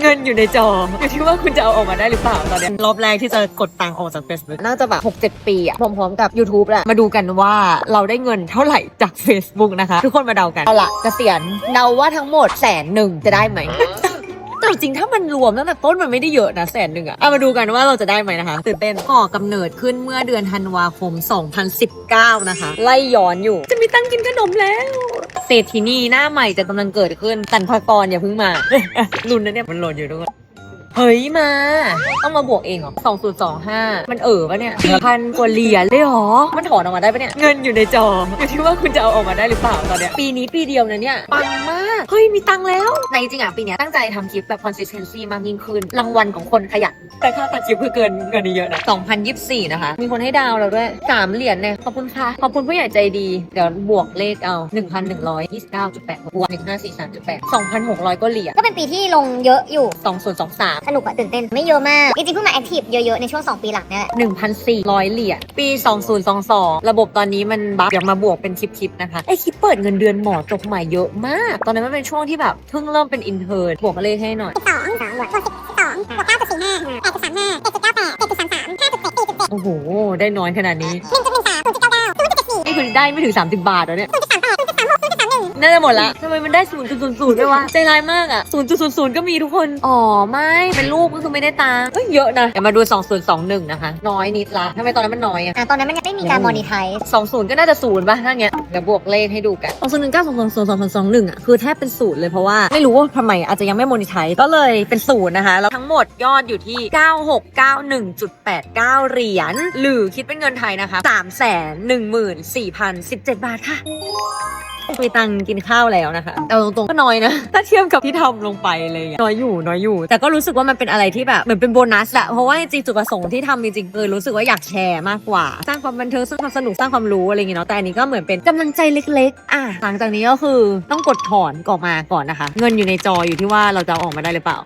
เงินอยู่ในจออยู่ที่ว่าคุณจะเอาออกมาได้หรือเปล่าตอนเนี้ยรอบแรกที่จะกดตังค์ออกจาก Facebook น่าจะแบบ 6-7 ปีอะพร้อมๆกับ YouTube แหละมาดูกันว่าเราได้เงินเท่าไหร่จาก Facebook นะคะ ทุกคนมาเดากัน เอาละเกษียณเดาว่าทั้งหมดแสนหนึ่งจะได้ไหม แต่จริงๆถ้ามันรวมตั้งแต่ต้นมันไม่ได้เยอะนะแสนหนึ่งอะเอามาดูกันว่าเราจะได้ไหมนะคะตื่นเต้นก่อกำเนิดขึ้นเมื่อเดือนธันวาคม 2019 นะคะ ไล่ย้อนอยู่ จะมีตังค์กินขนมแล้ว เศรษฐินีหน้าใหม่จะกำลังเกิดขึ้น ตันพากรอย่าเพิ่งมา รุนนะเนี่ยมันโหลดอยู่ทุกคน เฮ้ยมา ต้องมาบวกเองเหรอสองศูนย์สองห้ามันเอ๋อปะเนี่ยพันกว่าเหรียญเลยเหรอ มันถอนออกมาได้ปะเนี่ย เงินอยู่ในจออยู่ที่ว่าคุณจะเอาออกมาได้หรือเปล่าตอนเนี้ย ปีนี้ปีเดียวนะเนี่ยปังมาก เฮ้ย มีตังค์แล้ว ในจริงอะ ปีเนี้ยตั้งใจทำคลิปแบบ consistency มากยิ่งขึ้น รางวัลของคนขยัน แต่ค่าตัดคลิปคือเกินเกินนี้เยอะนะ2024 นะคะ มีคนให้ดาวเราด้วย3เหรียญเนี่ยขอบคุณค่ะ ขอบคุณผู้ใหญ่ใจดี เดี๋ยวบวกเลขเอา 1,129.8บวก1543.8 2,600ก็เหรียญก็เป็นปีที่ลงเยอะอยู่ 2023สนุกอะตื่นเต้นไม่เยอะมาก จริงๆเพิ่งมาแอคทีฟเยอะๆ ในช่วง 2 ปีหลังเนี่ยแหละ1,400 เหรียญปี 2022 ระบบตอนนี้มันบัฟเดี๋ยวมาบวกเป็นคลิปๆนะคะไอคลิปเปิดเงินเดือนหมอจบใหม่เยอะมาก ตอนนั้นมันเป็นช่วงที่แบบเพิ่งเริ่มเป็นอินเทอร์บวกเลขให้หน่อยสองสองบวกสิบสองบวกเก้าจุดสี่ห้าแปดจุดสามห้าเจ็ดจุดเก้าแปดเจ็ดจุดสามสามห้าจุดเจ็ดสี่จุดเจ็ดโอ้โหได้น้อยขนาดนี้หนึ่งจุดหนึ่งสามศูนย์จุดเก้าเก้าศูนย์จุดเจ็ดสี่นี่คือได้ไม่ถึง 30 บาทแล้วเนี่ย นึ่งน่าจะหมดละทำไมมันได้0.00ด้วยวะใจร้ายมากอะ0.00ก็มีทุกคน อ๋อไม่เป็นรูปก็คือไม่ได้ตังค์เอ้ยเยอะนะเดี๋ยวมาดู2021นะคะ น้อยนิดละทำไมตอนนั้นมันน้อยอะอะตอนนั้นมันยังไม่มีการมอนิไทส์20ก็น่าจะศูนย์ป่ะถ้าเงี้ยเดี๋ยวบวกเลขให้ดูกัน2019 2020 2021อะคือแทบเป็นศูนย์เลยเพราะว่าไม่รู้ว่าทำไมอาจจะยังไม่โมนิไทส์ก็เลยเป็นศูนย์นะคะแล้วทั้งหมดยอดอยู่ที่ 9691.89 เหรียญหรือคิดเป็นเงินไทยนะคะ314,017 บาทค่ะ มีตังค์กินข้าวแล้วนะคะแต่เอาตรงๆก็น้อยนะ ถ้าเทียบกับที่ทำลงไปเลยอะน้อยอยู่น้อยอยู่ แต่ก็รู้สึกว่ามันเป็นอะไรที่แบบเหมือนเป็นโบนัสอะเพราะว่าจริงๆจุดประสงค์ที่ทำจริงๆคือรู้สึกว่าอยากแชร์มากกว่า สร้างความบันเทิงสร้างความสนุกสร้างความรู้อะไรอย่างเงี้ยเนาะแต่อันนี้ก็เหมือนเป็นกำลังใจเล็กๆอะหลังจากนี้ก็คือต้องกดถอนออกมาก่อนนะคะ เงินอยู่ในจออยู่ที่ว่าเราจะเอาออกมาได้หรือเปล่า